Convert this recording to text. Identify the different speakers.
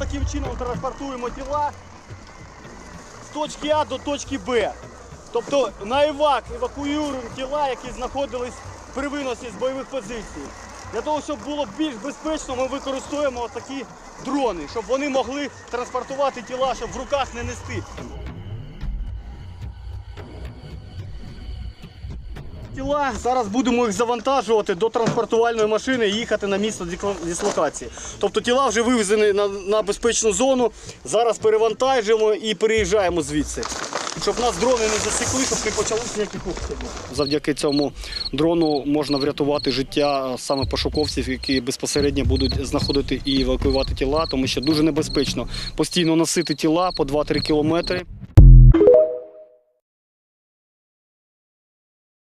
Speaker 1: яким чином транспортуємо тіла з точки А до точки Б. Тобто на евак евакуюємо тіла, які знаходились при виносі з бойових позицій. Для того, щоб було більш безпечно, ми використовуємо такі дрони, щоб вони могли транспортувати тіла, щоб в руках не нести. Тіла зараз будемо їх завантажувати до транспортувальної машини і їхати на місце дисло- дислокації. Тобто тіла вже вивезені на, на безпечну зону. Зараз перевантажуємо і переїжджаємо звідси. Щоб нас дрони не засікли, щоб не почалися ніякі обстріли. Завдяки цьому дрону можна врятувати життя саме пошуковців, які безпосередньо будуть знаходити і евакуювати тіла, тому що дуже небезпечно постійно носити тіла по 2-3 кілометри.